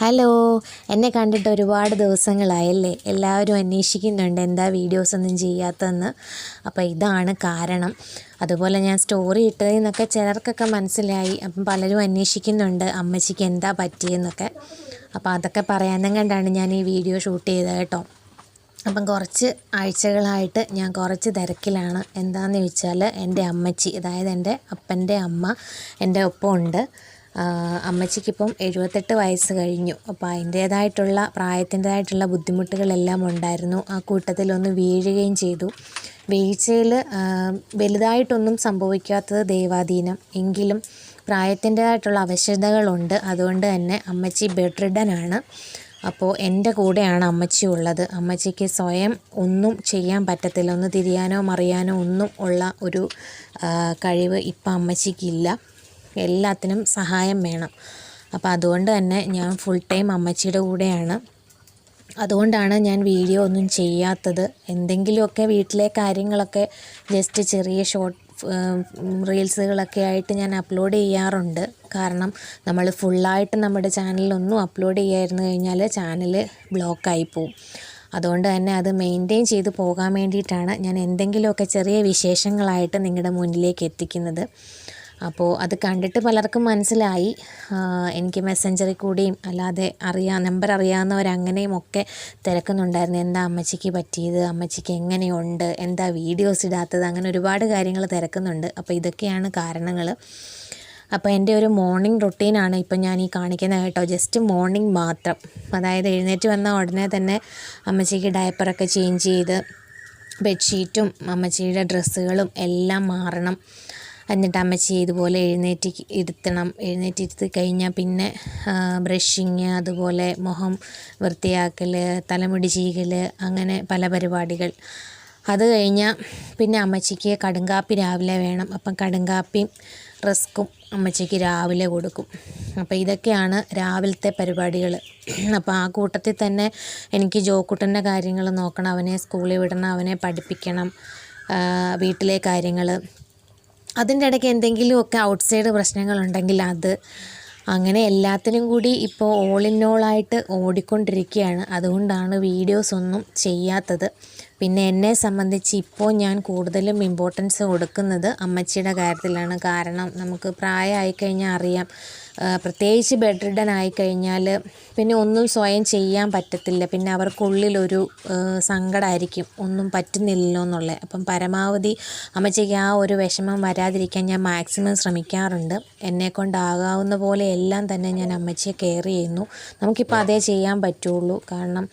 Hello. എന്നെ കണ്ടിട്ട് ഒരുപാട് ദിവസങ്ങളായല്ലേ? എല്ലാവരും അന്വേഷിക്കുന്നുണ്ട് എന്താ വീഡിയോസ് ഒന്നും ചെയ്യാത്തതെന്ന്. അപ്പോൾ ഇതാണ് കാരണം. അതുപോലെ ഞാൻ സ്റ്റോറി ഇട്ടതിൽ നിന്നൊക്കെ ചിലർക്കൊക്കെ മനസ്സിലായി. അപ്പം പലരും അന്വേഷിക്കുന്നുണ്ട് അമ്മച്ചിക്ക് എന്താ പറ്റിയെന്നൊക്കെ. അപ്പോൾ അതൊക്കെ പറയാനും കണ്ടാണ് ഞാൻ ഈ വീഡിയോ ഷൂട്ട് ചെയ്തത് കേട്ടോ. അപ്പം കുറച്ച് ആഴ്ചകളായിട്ട് ഞാൻ കുറച്ച് തിരക്കിലാണ്. എന്താണെന്ന് ചോദിച്ചാൽ എന്റെ അമ്മച്ചി അതായത് എന്റെ അപ്പന്റെ അമ്മ എന്റെ ഒപ്പം ഉണ്ട് അമ്മച്ചിക്കിപ്പം എഴുപത്തെട്ട് വയസ്സ് കഴിഞ്ഞു. അപ്പോൾ അതിന്റേതായിട്ടുള്ള പ്രായത്തിന്റേതായിട്ടുള്ള ബുദ്ധിമുട്ടുകളെല്ലാം ഉണ്ടായിരുന്നു. ആ കൂട്ടത്തിലൊന്ന് വീഴുകയും ചെയ്തു. വീഴ്ചയിൽ വലുതായിട്ടൊന്നും സംഭവിക്കാത്തത് ദൈവാധീനം. എങ്കിലും പ്രായത്തിന്റേതായിട്ടുള്ള അവശതകളുണ്ട്. അതുകൊണ്ട് തന്നെ അമ്മച്ചി ബെഡ് റിഡനാണ് അപ്പോൾ എന്റെ കൂടെയാണ് അമ്മച്ചി ഉള്ളത്. അമ്മച്ചിക്ക് സ്വയം ഒന്നും ചെയ്യാൻ പറ്റത്തില്ല. ഒന്ന് തിരിയാനോ മറിയാനോ ഒന്നും ഉള്ള ഒരു കഴിവ് ഇപ്പം അമ്മച്ചിക്കില്ല. എല്ലാത്തിനും സഹായം വേണം. അപ്പോൾ അതുകൊണ്ട് തന്നെ ഞാൻ ഫുൾ ടൈം അമ്മച്ചിയുടെ കൂടെയാണ്. അതുകൊണ്ടാണ് ഞാൻ വീഡിയോ ഒന്നും ചെയ്യാത്തത്. എന്തെങ്കിലുമൊക്കെ വീട്ടിലെ കാര്യങ്ങളൊക്കെ ജസ്റ്റ് ചെറിയ ഷോർട്ട് റീൽസുകളൊക്കെ ആയിട്ട് ഞാൻ അപ്ലോഡ് ചെയ്യാറുണ്ട്. കാരണം നമ്മൾ ഫുള്ളായിട്ട് നമ്മുടെ ചാനലിലൊന്നും അപ്ലോഡ് ചെയ്യായിരുന്നു കഴിഞ്ഞാൽ ചാനൽ ബ്ലോക്കായി പോവും. അതുകൊണ്ട് തന്നെ അത് മെയിന്റെയിൻ ചെയ്ത് പോകാൻ വേണ്ടിയിട്ടാണ് ഞാൻ എന്തെങ്കിലുമൊക്കെ ചെറിയ വിശേഷങ്ങളായിട്ട് നിങ്ങളുടെ മുന്നിലേക്ക് എത്തിക്കുന്നത്. അപ്പോൾ അത് കണ്ടിട്ട് പലർക്കും മനസ്സിലായി. എനിക്ക് മെസ്സഞ്ചറിൽ കൂടിയും അല്ലാതെ അറിയാം നമ്പർ അറിയാവുന്നവരങ്ങനെയും ഒക്കെ തിരക്കുന്നുണ്ടായിരുന്നു. എന്താ അമ്മച്ചിക്ക് പറ്റിയത്? അമ്മച്ചിക്ക് എങ്ങനെയുണ്ട്? എന്താ വീഡിയോസ് ഇടാത്തത്? അങ്ങനെ ഒരുപാട് കാര്യങ്ങൾ തിരക്കുന്നുണ്ട്. അപ്പോൾ ഇതൊക്കെയാണ് കാരണങ്ങൾ അപ്പോൾ എന്റെ ഒരു മോർണിംഗ് റൊട്ടീനാണ് ഇപ്പം ഞാൻ ഈ കാണിക്കുന്നത് കേട്ടോ. ജസ്റ്റ് മോർണിംഗ് മാത്രം. അതായത് എഴുന്നേറ്റ് വന്ന ഉടനെ തന്നെ അമ്മച്ചിക്ക് ഡയപ്പറൊക്കെ ചേഞ്ച് ചെയ്ത് ബെഡ്ഷീറ്റും അമ്മച്ചിയുടെ ഡ്രസ്സുകളും എല്ലാം മാറണം. എന്നിട്ട് അമ്മച്ചി ഇതുപോലെ എഴുന്നേറ്റ് ഇരുത്തണം. എഴുന്നേറ്റിരുത്തി കഴിഞ്ഞാൽ പിന്നെ ബ്രഷിങ് അതുപോലെ മുഖം വൃത്തിയാക്കൽ തലമുടി ചീകൽ അങ്ങനെ പല പരിപാടികൾ. അത് കഴിഞ്ഞാൽ പിന്നെ അമ്മച്ചിക്ക് കടുങ്കാപ്പി രാവിലെ വേണം. അപ്പം കടുങ്കാപ്പിയും റസ്ക്കും അമ്മച്ചിക്ക് രാവിലെ കൊടുക്കും. അപ്പോൾ ഇതൊക്കെയാണ് രാവിലത്തെ പരിപാടികൾ. അപ്പോൾ ആ കൂട്ടത്തിൽ തന്നെ എനിക്ക് ജോക്കുട്ടന്റെ കാര്യങ്ങൾ നോക്കണം. അവനെ സ്കൂളിൽ വിടണം അവനെ പഠിപ്പിക്കണം വീട്ടിലെ കാര്യങ്ങൾ. അതിന്റെ ഇടയ്ക്ക് എന്തെങ്കിലുമൊക്കെ ഔട്ട്സൈഡ് പ്രശ്നങ്ങളുണ്ടെങ്കിൽ അത് അങ്ങനെ എല്ലാത്തിനും കൂടി ഇപ്പോൾ ഓൾ ഇൻ ഓൾ ആയിട്ട് ഓടിക്കൊണ്ടിരിക്കുകയാണ്. അതുകൊണ്ടാണ് വീഡിയോസ് ഒന്നും ചെയ്യാത്തത്. പിന്നെ എന്നെ സംബന്ധിച്ച് ഇപ്പോൾ ഞാൻ കൂടുതലും ഇമ്പോർട്ടൻസ് കൊടുക്കുന്നത് അമ്മച്ചിയുടെ കാര്യത്തിലാണ്. കാരണം നമുക്ക് പ്രായമായി കഴിഞ്ഞാൽ അറിയാം. പ്രത്യേകിച്ച് ബെഡ് റിഡൻ ആയിക്കഴിഞ്ഞാൽ പിന്നെ ഒന്നും സ്വയം ചെയ്യാൻ പറ്റത്തില്ല. പിന്നെ അവർക്കുള്ളിലൊരു സങ്കടമായിരിക്കും ഒന്നും പറ്റുന്നില്ലല്ലോ എന്നുള്ളത് അപ്പം പരമാവധി അമ്മച്ചയ്ക്ക് ആ ഒരു വിഷമം വരാതിരിക്കാൻ ഞാൻ മാക്സിമം ശ്രമിക്കാറുണ്ട്. എന്നെക്കൊണ്ടാകാവുന്ന പോലെ എല്ലാം തന്നെ ഞാൻ അമ്മച്ചിയെ കെയർ ചെയ്യുന്നു. നമുക്കിപ്പോൾ അതേ ചെയ്യാൻ പറ്റുള്ളൂ. കാരണം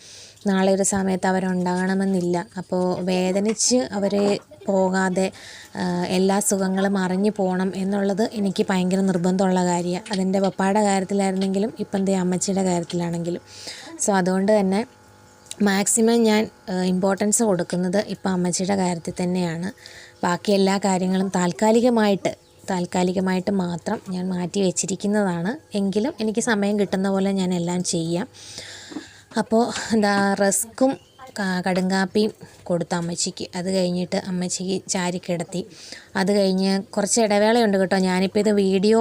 നാളെ ഒരു സമയത്ത് അവരുണ്ടാകണമെന്നില്ല. അപ്പോൾ വേദനിച്ച് അവരെ പോകാതെ എല്ലാ സുഖങ്ങളും അറിഞ്ഞു പോകണം എന്നുള്ളത് എനിക്ക് ഭയങ്കര നിർബന്ധമുള്ള കാര്യമാണ് അതെന്റെ പപ്പായുടെ കാര്യത്തിലായിരുന്നെങ്കിലും ഇപ്പം എന്റെ അമ്മച്ചിയുടെ കാര്യത്തിലാണെങ്കിലും. സോ അതുകൊണ്ട് തന്നെ മാക്സിമം ഞാൻ ഇമ്പോർട്ടൻസ് കൊടുക്കുന്നത് ഇപ്പം അമ്മച്ചിയുടെ കാര്യത്തിൽ തന്നെയാണ്. ബാക്കി എല്ലാ കാര്യങ്ങളും താൽക്കാലികമായിട്ട് താൽക്കാലികമായിട്ട് മാത്രം ഞാൻ മാറ്റി വെച്ചിരിക്കുന്നതാണ്. എങ്കിലും എനിക്ക് സമയം കിട്ടുന്ന പോലെ ഞാൻ എല്ലാം ചെയ്യാം. അപ്പോൾ എന്താ റസ്ക്കും കടുങ്കാപ്പിയും കൊടുത്തു അമ്മച്ചിക്ക്. അത് കഴിഞ്ഞിട്ട് അമ്മച്ചിക്ക് ചാരി കിടത്തി. അത് കഴിഞ്ഞ് കുറച്ച് ഇടവേളയുണ്ട് കേട്ടോ. ഞാനിപ്പോൾ ഇത് വീഡിയോ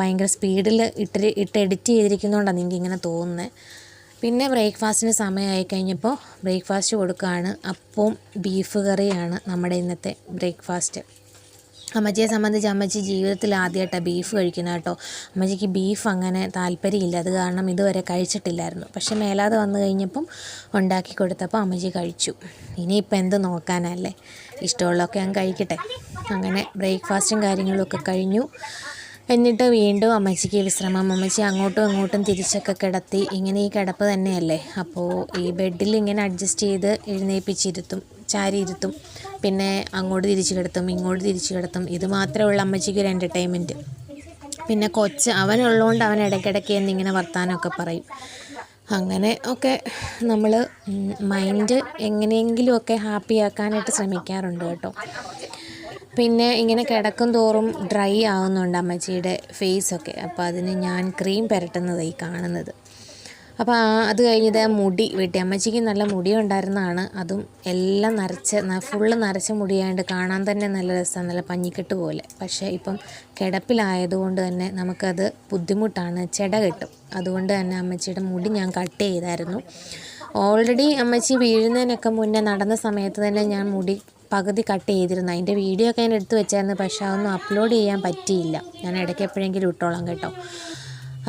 ഭയങ്കര സ്പീഡിൽ ഇട്ട് ഇട്ട് എഡിറ്റ് ചെയ്തിരിക്കുന്നതുകൊണ്ടാണ് നിങ്ങൾക്ക് ഇങ്ങനെ തോന്നുന്നത് പിന്നെ ബ്രേക്ക്ഫാസ്റ്റിന് സമയമായി കഴിഞ്ഞപ്പോൾ ബ്രേക്ക്ഫാസ്റ്റ് കൊടുക്കുകയാണ്. അപ്പവും ബീഫ് കറിയാണ് നമ്മുടെ ഇന്നത്തെ ബ്രേക്ക്ഫാസ്റ്റ്. അമ്മച്ചിയെ സംബന്ധിച്ച് അമ്മച്ചി ജീവിതത്തിൽ ആദ്യമായിട്ടാണ് ബീഫ് കഴിക്കുന്നത് കേട്ടോ. അമ്മച്ചിക്ക് ബീഫ് അങ്ങനെ താല്പര്യമില്ല. അത് കാരണം ഇതുവരെ കഴിച്ചിട്ടില്ലായിരുന്നു. പക്ഷെ മേലാതെ വന്നു കഴിഞ്ഞപ്പം ഉണ്ടാക്കി കൊടുത്തപ്പോൾ അമ്മച്ചി കഴിച്ചു. ഇനിയിപ്പോൾ എന്ത് നോക്കാനല്ലേ? ഇഷ്ടമുള്ളതൊക്കെ ഞാൻ കഴിക്കട്ടെ. അങ്ങനെ ബ്രേക്ക്ഫാസ്റ്റും കാര്യങ്ങളൊക്കെ കഴിഞ്ഞു. എന്നിട്ട് വീണ്ടും അമ്മച്ചിക്ക് വിശ്രമം അമ്മച്ചി അങ്ങോട്ടും ഇങ്ങോട്ടും തിരിച്ചൊക്കെ കിടത്തി. ഇങ്ങനെ ഈ കിടപ്പ് തന്നെയല്ലേ? അപ്പോൾ ഈ ബെഡിൽ ഇങ്ങനെ അഡ്ജസ്റ്റ് ചെയ്ത് എഴുന്നേൽപ്പിച്ചിരുത്തും ചാരി ഇരുത്തും പിന്നെ അങ്ങോട്ട് തിരിച്ചു കിടത്തും ഇങ്ങോട്ട് തിരിച്ച് കിടത്തും. ഇത് മാത്രമേ ഉള്ളൂ അമ്മച്ചിക്ക് ഒരു എന്റർടൈൻമെന്റ് പിന്നെ കൊച്ച് അവനുള്ളതുകൊണ്ട് അവൻ ഇടയ്ക്കിടയ്ക്ക് എന്നിങ്ങനെ വർത്താനമൊക്കെ പറയും. അങ്ങനെ ഒക്കെ നമ്മൾ മൈൻഡ് എങ്ങനെയെങ്കിലുമൊക്കെ ഹാപ്പിയാക്കാനായിട്ട് ശ്രമിക്കാറുണ്ട് കേട്ടോ. പിന്നെ ഇങ്ങനെ കിടക്കും തോറും ഡ്രൈ ആവുന്നുണ്ട് അമ്മച്ചിയുടെ ഫേസൊക്കെ. അപ്പോൾ അതിന് ഞാൻ ക്രീം പുരട്ടുന്നതായി കാണുന്നത്. അപ്പോൾ അത് കഴിഞ്ഞത് മുടി വെട്ടി. അമ്മച്ചിക്ക് നല്ല മുടി ഉണ്ടായിരുന്നതാണ് അതും എല്ലാം നരച്ച് ഫുള്ള് നരച്ച മുടിയായതുകൊണ്ട് കാണാൻ തന്നെ നല്ല രസമാണ് നല്ല പഞ്ഞിക്കെട്ട് പോലെ. പക്ഷേ ഇപ്പം കിടപ്പിലായതുകൊണ്ട് തന്നെ നമുക്കത് ബുദ്ധിമുട്ടാണ്. ചെട കെട്ടും. അതുകൊണ്ട് തന്നെ അമ്മച്ചിയുടെ മുടി ഞാൻ കട്ട് ചെയ്തായിരുന്നു. ഓൾറെഡി അമ്മച്ചി വീഴുന്നതിനൊക്കെ മുന്നേ നടന്ന സമയത്ത് തന്നെ ഞാൻ മുടി പകുതി കട്ട് ചെയ്തിരുന്നു. അതിന്റെ വീഡിയോ ഒക്കെ ഞാൻ എടുത്തു വെച്ചായിരുന്നു. പക്ഷേ അതൊന്നും അപ്ലോഡ് ചെയ്യാൻ പറ്റിയില്ല. ഞാൻ ഇടയ്ക്ക് എപ്പോഴെങ്കിലും ഇട്ടോളാം കേട്ടോ.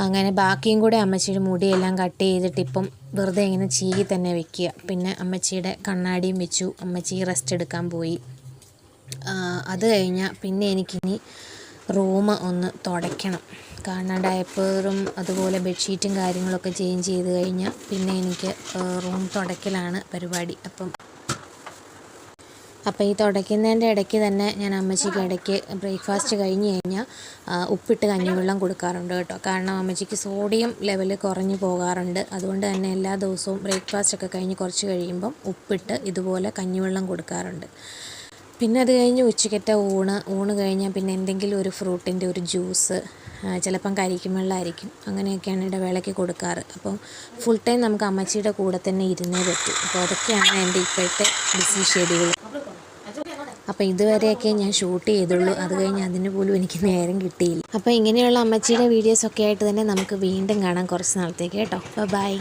അങ്ങനെ ബാക്കിയും കൂടെ അമ്മച്ചിയുടെ മുടിയെല്ലാം കട്ട് ചെയ്തിട്ട് ഇപ്പം വെറുതെ ഇങ്ങനെ ചീകി തന്നെ വെക്കുക. പിന്നെ അമ്മച്ചിയുടെ കണ്ണാടിയും വെച്ചു. അമ്മച്ചി റെസ്റ്റ് എടുക്കാൻ പോയി. അത് കഴിഞ്ഞാൽ പിന്നെ എനിക്കിനി റൂം ഒന്ന് തുടയ്ക്കണം. കാരണം ഡയപ്പറും അതുപോലെ ബെഡ്ഷീറ്റും കാര്യങ്ങളൊക്കെ ചേഞ്ച് ചെയ്ത് കഴിഞ്ഞാൽ പിന്നെ എനിക്ക് റൂം തുടയ്ക്കലാണ് പരിപാടി. അപ്പം അപ്പോൾ ഈ തുടയ്ക്കുന്നതിന്റെ ഇടയ്ക്ക് തന്നെ ഞാൻ അമ്മച്ചിക്ക് ഇടയ്ക്ക് ബ്രേക്ക്ഫാസ്റ്റ് കഴിഞ്ഞ് കഴിഞ്ഞാൽ ഉപ്പിട്ട് കഞ്ഞിവെള്ളം കൊടുക്കാറുണ്ട് കേട്ടോ. കാരണം അമ്മച്ചിക്ക് സോഡിയം ലെവൽ കുറഞ്ഞു പോകാറുണ്ട്. അതുകൊണ്ട് തന്നെ എല്ലാ ദിവസവും ബ്രേക്ക്ഫാസ്റ്റ് ഒക്കെ കഴിഞ്ഞ് കുറച്ച് കഴിയുമ്പം ഉപ്പിട്ട് ഇതുപോലെ കഞ്ഞിവെള്ളം കൊടുക്കാറുണ്ട്. പിന്നെ അത് കഴിഞ്ഞ് ഉച്ചക്കത്തെ ഊണ് ഊണ് കഴിഞ്ഞാൽ പിന്നെ എന്തെങ്കിലും ഒരു ഫ്രൂട്ടിന്റെ ഒരു ജ്യൂസ് ചിലപ്പം കരിക്കും വെള്ളമായിരിക്കും അങ്ങനെയൊക്കെയാണ് ഇടവേളയ്ക്ക് കൊടുക്കാറ്. അപ്പം ഫുൾ ടൈം നമുക്ക് അമ്മച്ചിയുടെ കൂടെ തന്നെ ഇരുന്നേ പറ്റൂ. അപ്പോൾ അതൊക്കെയാണ് എന്റെ ഇപ്പോഴത്തെ ബിസി ഷെഡ്യൂൾ അപ്പോൾ ഇതുവരെയൊക്കെ ഞാൻ ഷൂട്ട് ചെയ്തുള്ളൂ. അത് കഴിഞ്ഞ് അതിന് പോലും എനിക്ക് നേരം കിട്ടിയില്ല. അപ്പോൾ ഇങ്ങനെയുള്ള അമ്മച്ചിയുടെ വീഡിയോസൊക്കെ ആയിട്ട് തന്നെ നമുക്ക് വീണ്ടും കാണാം കുറച്ച് നാളത്തേക്ക് കേട്ടോ. ബൈ